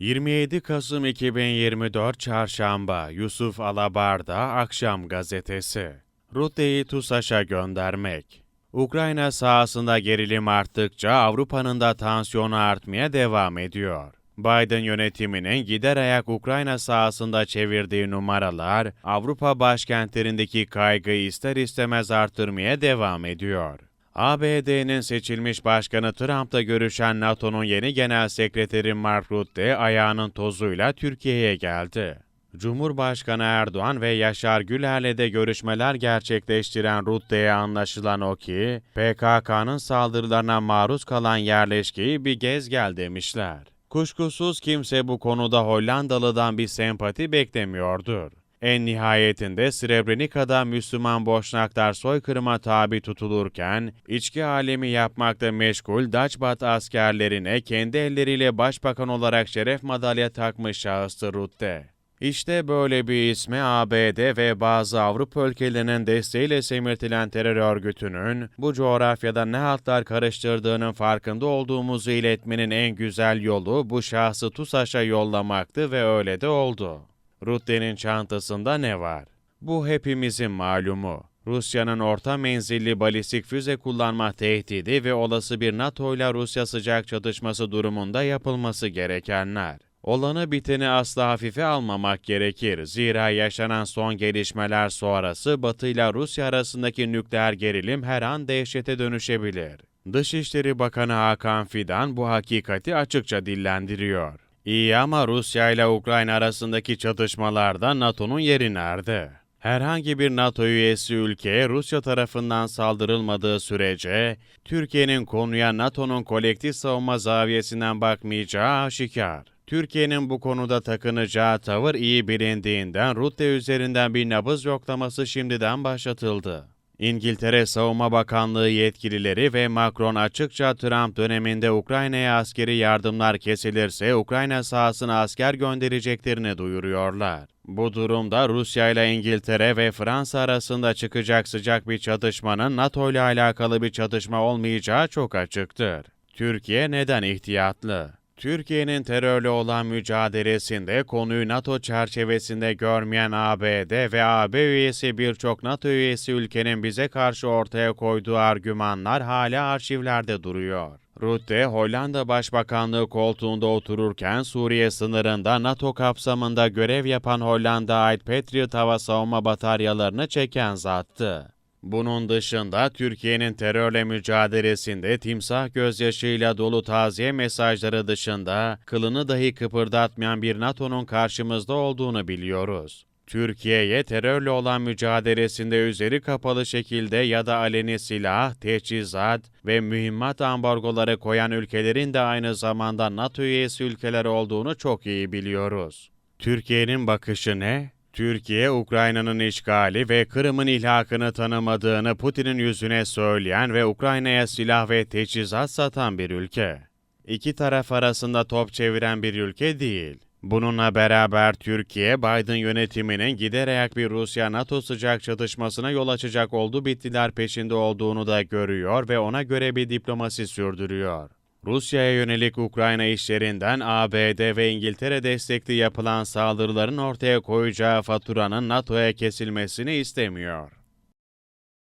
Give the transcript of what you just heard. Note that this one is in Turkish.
27 Kasım 2024 Çarşamba Yusuf Alabarda Akşam Gazetesi Rutte'yi TUSAŞ'a göndermek Ukrayna sahasında gerilim arttıkça Avrupa'nın da tansiyonu artmaya devam ediyor. Biden yönetiminin gider ayak Ukrayna sahasında çevirdiği numaralar Avrupa başkentlerindeki kaygıyı ister istemez artırmaya devam ediyor. ABD'nin seçilmiş başkanı Trump'la görüşen NATO'nun yeni genel sekreteri Mark Rutte ayağının tozuyla Türkiye'ye geldi. Cumhurbaşkanı Erdoğan ve Yaşar Güler'le de görüşmeler gerçekleştiren Rutte'ye anlaşılan o ki, PKK'nın saldırılarına maruz kalan yerleşkeyi bir gez gel demişler. Kuşkusuz kimse bu konuda Hollandalı'dan bir sempati beklemiyordur. En nihayetinde Srebrenica'da Müslüman boşnaklar soykırıma tabi tutulurken, içki alemi yapmakta meşgul Daçbat askerlerine kendi elleriyle başbakan olarak şeref madalya takmış şahıstı Rutte. İşte böyle bir ismi ABD ve bazı Avrupa ülkelerinin desteğiyle semirtilen terör örgütünün bu coğrafyada ne hatlar karıştırdığının farkında olduğumuzu iletmenin en güzel yolu bu şahsı TUSAŞ'a yollamaktı ve öyle de oldu. Rutte'nin çantasında ne var? Bu hepimizin malumu. Rusya'nın orta menzilli balistik füze kullanma tehdidi ve olası bir NATO ile Rusya sıcak çatışması durumunda yapılması gerekenler. Olanı biteni asla hafife almamak gerekir. Zira yaşanan son gelişmeler sonrası Batı ile Rusya arasındaki nükleer gerilim her an dehşete dönüşebilir. Dışişleri Bakanı Hakan Fidan bu hakikati açıkça dillendiriyor. İyi ama Rusya ile Ukrayna arasındaki çatışmalarda NATO'nun yeri nerede? Herhangi bir NATO üyesi ülkeye Rusya tarafından saldırılmadığı sürece Türkiye'nin konuya NATO'nun kolektif savunma zaviyesinden bakmayacağı aşikar. Türkiye'nin bu konuda takınacağı tavır iyi bilindiğinden Rutte üzerinden bir nabız yoklaması şimdiden başlatıldı. İngiltere Savunma Bakanlığı yetkilileri ve Macron açıkça Trump döneminde Ukrayna'ya askeri yardımlar kesilirse Ukrayna sahasına asker göndereceklerini duyuruyorlar. Bu durumda Rusya ile İngiltere ve Fransa arasında çıkacak sıcak bir çatışmanın NATO ile alakalı bir çatışma olmayacağı çok açıktır. Türkiye neden ihtiyatlı? Türkiye'nin terörle olan mücadelesinde konuyu NATO çerçevesinde görmeyen ABD ve AB üyesi birçok NATO üyesi ülkenin bize karşı ortaya koyduğu argümanlar hala arşivlerde duruyor. Rutte, Hollanda Başbakanlığı koltuğunda otururken Suriye sınırında NATO kapsamında görev yapan Hollanda ait Patriot hava savunma bataryalarını çeken zattı. Bunun dışında Türkiye'nin terörle mücadelesinde timsah gözyaşıyla dolu taziye mesajları dışında kılını dahi kıpırdatmayan bir NATO'nun karşımızda olduğunu biliyoruz. Türkiye'ye terörle olan mücadelesinde üzeri kapalı şekilde ya da aleni silah, teçhizat ve mühimmat ambargoları koyan ülkelerin de aynı zamanda NATO üyesi ülkeler olduğunu çok iyi biliyoruz. Türkiye'nin bakışı ne? Türkiye, Ukrayna'nın işgali ve Kırım'ın ilhakını tanımadığını Putin'in yüzüne söyleyen ve Ukrayna'ya silah ve teçhizat satan bir ülke. İki taraf arasında top çeviren bir ülke değil. Bununla beraber Türkiye, Biden yönetiminin gider ayak bir Rusya-NATO sıcak çatışmasına yol açacak oldu bittiler peşinde olduğunu da görüyor ve ona göre bir diplomasi sürdürüyor. Rusya'ya yönelik Ukrayna işlerinden ABD ve İngiltere destekli yapılan saldırıların ortaya koyacağı faturanın NATO'ya kesilmesini istemiyor.